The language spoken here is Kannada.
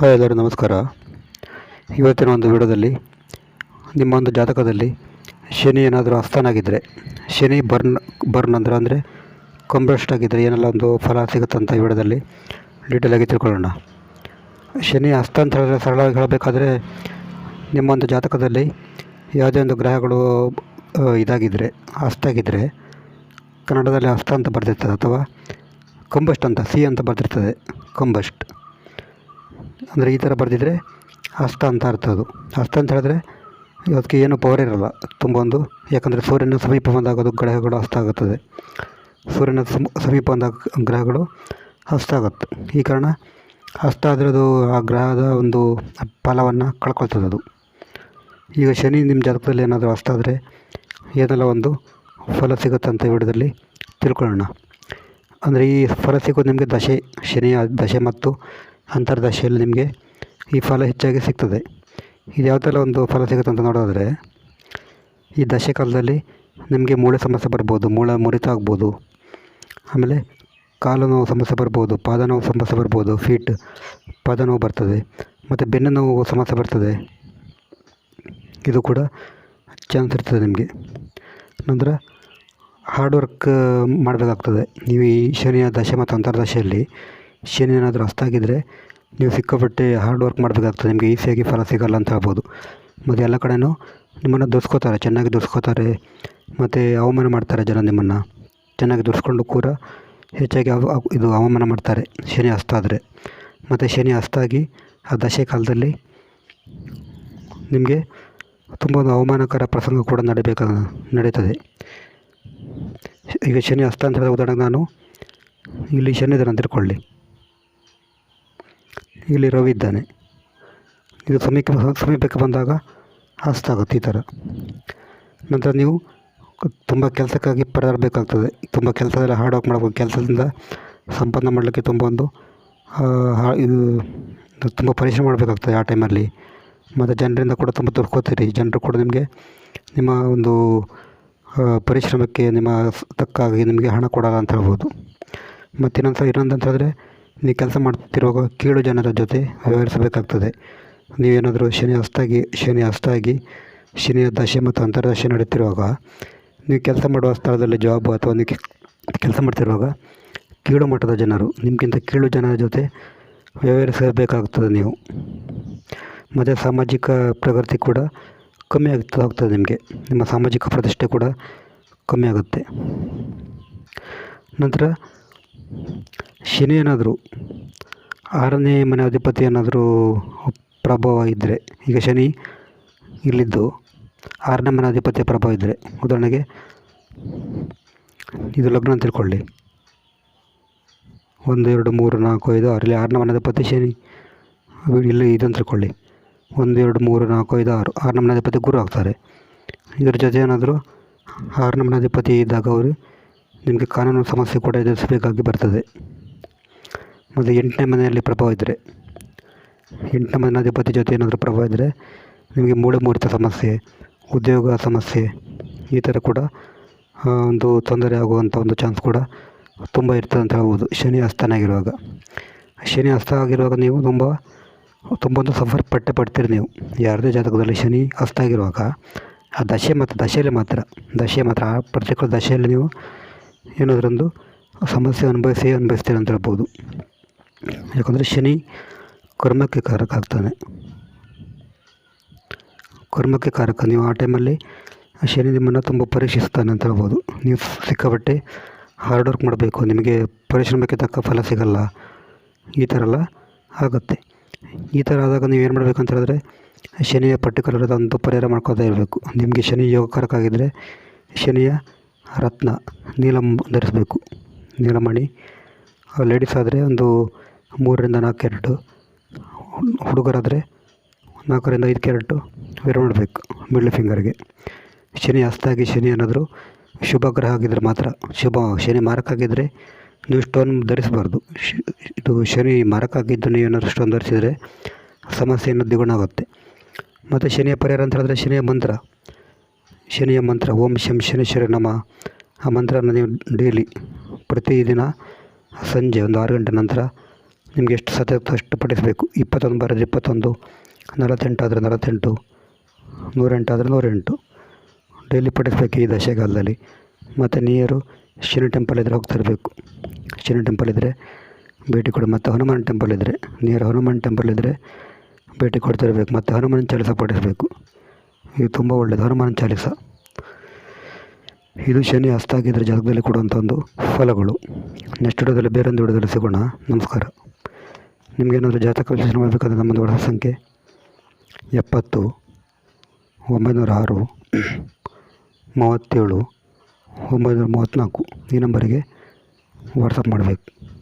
ಹಾಯ್ ಎಲ್ಲರೂ, ನಮಸ್ಕಾರ. ಇವತ್ತಿನ ಒಂದು ವಿಡಿಯೋದಲ್ಲಿ ನಿಮ್ಮ ಒಂದು ಜಾತಕದಲ್ಲಿ ಶನಿ ಏನಾದರೂ ಅಸ್ಥಾನಾಗಿದ್ದರೆ ಶನಿ ಬರ್ನ್ ಬರ್ನ್ ಅಂದ್ರೆ ಅಂದರೆ ಕಂಬಸ್ಟ್ ಆಗಿದ್ದರೆ ಏನೆಲ್ಲ ಒಂದು ಫಲ ಸಿಗುತ್ತಂತ ವಿಡಿಯೋದಲ್ಲಿ ಡೀಟೇಲಾಗಿ ತಿಳ್ಕೊಳ್ಳೋಣ. ಶನಿ ಹೇಳಿದ್ರೆ ಸರಳವಾಗಿ ಹೇಳಬೇಕಾದ್ರೆ ನಿಮ್ಮ ಒಂದು ಜಾತಕದಲ್ಲಿ ಯಾವುದೇ ಒಂದು ಗ್ರಹಗಳು ಇದಾಗಿದ್ದರೆ ಅಸ್ತಾಗಿದ್ದರೆ ಕನ್ನಡದಲ್ಲಿ ಅಸ್ತ ಅಂತ ಬರ್ತಿರ್ತದೆ ಅಥವಾ ಕಂಬಸ್ಟ್ ಅಂತ, ಸಿ ಅಂತ ಬರ್ತಿರ್ತದೆ ಕಂಬಸ್ಟ್ ಅಂದರೆ ಈ ಥರ ಬರೆದಿದ್ರೆ ಹಸ್ತ ಅಂತ ಅರ್ಥ ಅದು. ಹಸ್ತ ಅಂತ ಹೇಳಿದ್ರೆ ಅದಕ್ಕೆ ಏನು ಪವರ್ ಇರಲ್ಲ. ತುಂಬ ಒಂದು ಯಾಕಂದರೆ ಸೂರ್ಯನ ಸಮೀಪ ಬಂದಾಗ ಅದು ಗ್ರಹಗಳು ಹಸ್ತ ಆಗುತ್ತದೆ. ಸೂರ್ಯನ ಸಮ, ಸಮೀಪ ಬಂದಾಗ ಗ್ರಹಗಳು ಹಸ್ತ ಆಗುತ್ತೆ. ಈ ಕಾರಣ ಹಸ್ತ ಆದರೆ ಅದು ಆ ಗ್ರಹದ ಒಂದು ಫಲವನ್ನು ಕಳ್ಕೊಳ್ತದೆ ಅದು. ಈಗ ಶನಿ ನಿಮ್ಮ ಜಾತಕದಲ್ಲಿ ಏನಾದರೂ ಹಸ್ತ ಆದರೆ ಏನೆಲ್ಲ ಒಂದು ಫಲ ಸಿಗುತ್ತೆ ಅಂತ ವಿಡಿಯೋದಲ್ಲಿ ತಿಳ್ಕೊಳ್ಳೋಣ. ಅಂದರೆ ಈ ಫಲ ಸಿಗೋದು ನಿಮಗೆ ದಶೆ, ಶನಿಯ ದಶೆ ಮತ್ತು ಅಂತರ್ದಶೆಯಲ್ಲಿ ನಿಮಗೆ ಈ ಫಲ ಹೆಚ್ಚಾಗಿ ಸಿಗ್ತದೆ. ಇದು ಯಾವ ಥರ ಒಂದು ಫಲ ಸಿಗುತ್ತೆ ಅಂತ ನೋಡೋದಾದರೆ ಈ ದಶೆ ಕಾಲದಲ್ಲಿ ನಿಮಗೆ ಮೂಳೆ ಸಮಸ್ಯೆ ಬರ್ಬೋದು, ಮೂಳೆ ಮುರಿತ ಆಗ್ಬೋದು, ಆಮೇಲೆ ಕಾಲು ನೋವು ಸಮಸ್ಯೆ ಬರ್ಬೋದು, ಪಾದ ನೋವು ಸಮಸ್ಯೆ ಬರ್ಬೋದು ಫೀಟ್ ಪಾದ ನೋವು ಬರ್ತದೆ, ಮತ್ತು ಬೆನ್ನು ನೋವು ಸಮಸ್ಯೆ ಬರ್ತದೆ. ಇದು ಕೂಡ ಚಾನ್ಸ್ ಇರ್ತದೆ ನಿಮಗೆ. ನಂತರ ಹಾರ್ಡ್ ವರ್ಕ್ ಮಾಡಬೇಕಾಗ್ತದೆ. ನೀವು ಈ ಶನಿಯ ದಶೆ ಮತ್ತು ಅಂತರ್ದಶೆಯಲ್ಲಿ ಶನಿ ಏನಾದರೂ ಅಸ್ತಾಗಿದ್ದರೆ ನೀವು ಸಿಕ್ಕಾಪಟ್ಟೆ ಹಾರ್ಡ್ ವರ್ಕ್ ಮಾಡಬೇಕಾಗ್ತದೆ, ನಿಮಗೆ ಈಸಿಯಾಗಿ ಫಲ ಸಿಗಲ್ಲ ಅಂತ ಹೇಳ್ಬೋದು. ಮತ್ತು ಎಲ್ಲ ಕಡೆಯೂ ನಿಮ್ಮನ್ನು ದುಡ್ಸ್ಕೋತಾರೆ, ಚೆನ್ನಾಗಿ ದುರ್ಸ್ಕೋತಾರೆ ಮತ್ತು ಅವಮಾನ ಮಾಡ್ತಾರೆ ಜನ ನಿಮ್ಮನ್ನು. ಚೆನ್ನಾಗಿ ದುರ್ಸ್ಕೊಂಡು ಕೂಡ ಹೆಚ್ಚಾಗಿ ಅವ ಇದು ಅವಮಾನ ಮಾಡ್ತಾರೆ, ಶನಿ ಹಸ್ತ ಆದರೆ. ಮತ್ತು ಶನಿ ಅಸ್ತಾಗಿ ಆ ದಶೆ ಕಾಲದಲ್ಲಿ ನಿಮಗೆ ತುಂಬ ಒಂದು ಅವಮಾನಕರ ಪ್ರಸಂಗ ಕೂಡ ನಡಿಬೇಕ, ನಡೀತದೆ. ಈಗ ಶನಿ ಅಸ್ತ ಅಂತ ಹೇಳಿದ ಉದಾಹರಣೆಗೆ ನಾನು ಇಲ್ಲಿ ಶನಿ ಅಂತ ತಿಳ್ಕೊಳ್ಳಿ. ಇಲ್ಲಿ ರವಿ ಇದ್ದಾನೆ. ಇದು ಸಮೀಪ ಸಮೀಪಕ್ಕೆ ಬಂದಾಗ ಹಸ್ತಾಗುತ್ತೆ ಈ ಥರ. ನಂತರ ನೀವು ತುಂಬ ಕೆಲಸಕ್ಕಾಗಿ ಪರದಾಡಬೇಕಾಗ್ತದೆ. ತುಂಬ ಕೆಲಸದಲ್ಲಿ ಹಾರ್ಡ್ ವರ್ಕ್ ಮಾಡಬೇಕು. ಕೆಲಸದಿಂದ ಸಂಪಾದನೆ ಮಾಡಲಿಕ್ಕೆ ತುಂಬ ಒಂದು ಇದು, ತುಂಬ ಪರಿಶ್ರಮ ಮಾಡಬೇಕಾಗ್ತದೆ ಆ ಟೈಮಲ್ಲಿ ಮತ್ತು ಜನರಿಂದ ಕೂಡ ತುಂಬ ದುಡ್ಕೋತೀರಿ ಜನರು ಕೂಡ ನಿಮಗೆ ನಿಮ್ಮ ಒಂದು ಪರಿಶ್ರಮಕ್ಕೆ ನಿಮ್ಮ ತಕ್ಕಾಗಿ ನಿಮಗೆ ಹಣ ಕೊಡಲ್ಲ ಅಂತ ಹೇಳ್ಬೋದು. ಮತ್ತು ಇನ್ನೊಂದು ಸ- ಇನ್ನೊಂದು ಅಂತ ಹೇಳಿದ್ರೆ ನೀವು ಕೆಲಸ ಮಾಡ್ತಿರುವಾಗ ಕೀಳು ಜನರ ಜೊತೆ ವ್ಯವಹರಿಸಬೇಕಾಗ್ತದೆ. ನೀವೇನಾದರೂ ಶನಿ ಹಸ್ತಾಗಿ ಶನಿ ಹಸ್ತಾಗಿ ಶನಿಯ ದಶೆ ಮತ್ತು ಅಂತರ್ದಶೆ ನಡೀತಿರುವಾಗ ನೀವು ಕೆಲಸ ಮಾಡುವ ಸ್ಥಳದಲ್ಲಿ ಜಾಬ್ ಅಥವಾ ನೀವು ಕೆಲಸ ಮಾಡ್ತಿರುವಾಗ, ಕೀಳು ಮಟ್ಟದ ಜನರು, ನಿಮಗಿಂತ ಕೀಳು ಜನರ ಜೊತೆ ವ್ಯವಹರಿಸಬೇಕಾಗ್ತದೆ ನೀವು. ಮತ್ತು ಸಾಮಾಜಿಕ ಪ್ರಗತಿ ಕೂಡ ಕಮ್ಮಿ ಆಗ್ತಾ ಹೋಗ್ತದೆ ನಿಮಗೆ. ನಿಮ್ಮ ಸಾಮಾಜಿಕ ಪ್ರತಿಷ್ಠೆ ಕೂಡ ಕಮ್ಮಿ ಆಗುತ್ತೆ. ನಂತರ ಶನಿ ಏನಾದರೂ ಆರನೇ ಮನೆ ಅಧಿಪತಿ ಏನಾದರೂ ಪ್ರಭಾವ ಇದ್ದರೆ ಈಗ ಶನಿ ಇಲ್ಲಿದ್ದು ಆರನೇ ಮನೆ ಅಧಿಪತಿಯ ಪ್ರಭಾವ ಇದ್ದರೆ ಉದಾಹರಣೆಗೆ ಇದು ಲಗ್ನ ಅಂತ ತಿಳ್ಕೊಳ್ಳಿ. ಒಂದು, ಎರಡು, ಮೂರು, ನಾಲ್ಕು, ಐದು, ಆರು, ಇಲ್ಲಿ ಆರನೇ ಮನೆ ಅಧಿಪತಿ ಶನಿ, ಇಲ್ಲಿ ಇದನ್ನು ತಿಳ್ಕೊಳ್ಳಿ. ಒಂದು, ಎರಡು, ಮೂರು, ನಾಲ್ಕು, ಐದು, ಆರು, ಆರನೇ ಮನೆ ಅಧಿಪತಿ ಗುರು ಆಗ್ತಾರೆ. ಇದರ ಜೊತೆ ಏನಾದರೂ ಆರನೇ ಮನೆ ಅಧಿಪತಿ ಇದ್ದಾಗ ಅವರು ನಿಮಗೆ ಕಾನೂನು ಸಮಸ್ಯೆ ಕೂಡ ಎದುರಿಸಬೇಕಾಗಿ ಬರ್ತದೆ. ಮತ್ತು ಎಂಟನೇ ಮನೆಯಲ್ಲಿ ಪ್ರಭಾವ ಇದ್ದರೆ ಎಂಟನೇ ಮನೆ ಅಧಿಪತಿ ಜೊತೆ ಏನಾದರೂ ಪ್ರಭಾವ ಇದ್ದರೆ ನಿಮಗೆ ಮೂಳೆ ಮೂಡಿತ ಸಮಸ್ಯೆ, ಉದ್ಯೋಗ ಸಮಸ್ಯೆ, ಈ ಥರ ಕೂಡ ಒಂದು ತೊಂದರೆ ಆಗುವಂಥ ಒಂದು ಚಾನ್ಸ್ ಕೂಡ ತುಂಬ ಇರ್ತದೆ ಅಂತ ಹೇಳ್ಬೋದು. ಶನಿ ಅಸ್ಥಾನ ಆಗಿರುವಾಗ. ಶನಿ ಅಸ್ತ ಆಗಿರುವಾಗ ನೀವು ತುಂಬ ತುಂಬ ಒಂದು ಸಫರ್ ಪಟ್ಟೆ ಪಡ್ತೀರಿ ನೀವು. ಯಾರದೇ ಜಾತಕದಲ್ಲಿ ಶನಿ ಅಸ್ತ ಆಗಿರುವಾಗ, ಆ ದಶೆ ಮತ್ತು ದಶೆಯಲ್ಲಿ ಮಾತ್ರ, ದಶೆ ಮಾತ್ರ, ಆ ಪರ್ಟಿಕ್ಯುಲರ್ ದಶೆಯಲ್ಲಿ ನೀವು ಏನಾದ್ರೊಂದು ಸಮಸ್ಯೆ ಅನುಭವಿಸಿ ಅನುಭವಿಸ್ತೀರಿ ಅಂತ ಹೇಳ್ಬೋದು. ಯಾಕಂದರೆ ಶನಿ ಕರ್ಮಕ್ಕೆ ಕಾರಕ ಆಗ್ತಾನೆ. ಕರ್ಮಕ್ಕೆ ಕಾರಕ. ನೀವು ಆ ಟೈಮಲ್ಲಿ ಶನಿ ನಿಮ್ಮನ್ನು ತುಂಬ ಪರೀಕ್ಷಿಸ್ತಾನೆ ಅಂತ ಹೇಳ್ಬೋದು. ನೀವು ಸಿಕ್ಕಾಪಟ್ಟೆ ಹಾರ್ಡ್ ವರ್ಕ್ ಮಾಡಬೇಕು. ನಿಮಗೆ ಪರಿಶ್ರಮಕ್ಕೆ ತಕ್ಕ ಫಲ ಸಿಗಲ್ಲ. ಈ ಥರ ಎಲ್ಲ ಆಗುತ್ತೆ. ಈ ಥರ ಆದಾಗ ನೀವು ಏನು ಮಾಡಬೇಕು ಅಂತ ಹೇಳಿದ್ರೆ ಶನಿಯ ಪರ್ಟಿಕ್ಯುಲರ್ ಒಂದು ಪರಿಹಾರ ಮಾಡ್ಕೋತಾ ಇರಬೇಕು. ನಿಮಗೆ ಶನಿ ಯೋಗಕಾರಕ ಆಗಿದ್ದರೆ ಶನಿಯ ರತ್ನ ನೀಲಂ ಧರಿಸಬೇಕು. ನೀಲಮಣಿ ಲೇಡೀಸ್ ಆದರೆ ಒಂದು ಮೂರರಿಂದ ನಾಲ್ಕು ಕ್ಯಾರೆಟು ಹುಡುಗರಾದರೆ ನಾಲ್ಕರಿಂದ ಐದು ಕ್ಯಾರೆಟು ವೇರ್ ಮಾಡಬೇಕು ಮಿಡ್ಲ್ ಫಿಂಗರ್ಗೆ ಶನಿ ಅಸ್ತಾಗಿ ಶನಿ ಏನಾದರೂ ಶುಭ ಗ್ರಹ ಆಗಿದ್ದರೆ ಮಾತ್ರ ಶುಭ. ಶನಿ ಮಾರಕ ಆಗಿದ್ದರೆ ನೀವು ಸ್ಟೋನ್ ಧರಿಸಬಾರ್ದು. ಇದು ಶನಿ ಮಾರಕ ಆಗಿದ್ದು ನೀವು ಏನಾದರೂ ಸ್ಟೋನ್ ಧರಿಸಿದರೆ ಸಮಸ್ಯೆಯನ್ನು ದ್ವಿಗುಣ ಆಗುತ್ತೆ. ಮತ್ತು ಶನಿಯ ಪರಿಹಾರ ಅಂತ ಹೇಳಿದ್ರೆ ಶನಿಯ ಮಂತ್ರ. ಶನಿಯ ಮಂತ್ರ, ಓಂ ಶಂ ಶನೇಶ್ವರ ನಮ. ಆ ಮಂತ್ರನ ನೀವು ಡೈಲಿ ಪ್ರತಿದಿನ ಸಂಜೆ ಒಂದು ಆರು ಗಂಟೆ ನಂತರ ನಿಮಗೆ ಎಷ್ಟು ಸತತ ಅಷ್ಟು ಪಠಿಸಬೇಕು. ಇಪ್ಪತ್ತೊಂದು ಬರೆದ್ರೆ ಇಪ್ಪತ್ತೊಂದು, ನಲವತ್ತೆಂಟು ಆದರೆ ನಲವತ್ತೆಂಟು, ನೂರೆಂಟು ಆದರೆ ನೂರೆಂಟು. ಡೈಲಿ ಪಡಿಸಬೇಕು ಈ ದಶೆಗಾಲದಲ್ಲಿ ಮತ್ತು ನಿಯರು ಶನಿ ಟೆಂಪಲ್ ಇದ್ದರೆ ಇರಬೇಕು. ಶನಿ ಟೆಂಪಲ್ ಇದ್ದರೆ ಭೇಟಿ ಕೊಡಿ. ಮತ್ತು ಹನುಮಾನ್ ಟೆಂಪಲ್ ಇದ್ದರೆ ನಿಯರ್ ಹನುಮಾನ್ ಟೆಂಪಲ್ ಇದ್ದರೆ ಭೇಟಿ ಕೊಡ್ತಿರಬೇಕು ಮತ್ತು ಹನುಮಾನ್ ಚಾಲಿಸ ಪಠಿಸಬೇಕು. ಇದು ತುಂಬ ಒಳ್ಳೆಯದು ಹನುಮಾನ್ ಚಾಲಿಸ. ಇದು ಶನಿ ಅಸ್ತ ಆಗಿದ್ದರೆ ಜಾತಕದಲ್ಲಿ ಕೊಡುವಂಥ ಒಂದು ಫಲಗಳು. ನೆಕ್ಸ್ಟ್ ವಿಡಿಯೋದಲ್ಲಿ ಬೇರೊಂದು ವಿಡಿಯೋದಲ್ಲಿ ಸಿಗೋಣ. ನಮಸ್ಕಾರ. ನಿಮಗೇನಾದರೂ ಜಾತಕ ವಿಶ್ಲೇಷಣೆ ಮಾಡಬೇಕಂದ್ರೆ ನಮ್ಮದು ವಾಟ್ಸಪ್ ಸಂಖ್ಯೆ ಎಪ್ಪತ್ತು, ಒಂಬೈನೂರ ಆರು, ಮೂವತ್ತೇಳು, ಒಂಬೈನೂರ ಮೂವತ್ತ್ನಾಲ್ಕು ಈ ನಂಬರಿಗೆ ವಾಟ್ಸಪ್ ಮಾಡಬೇಕು.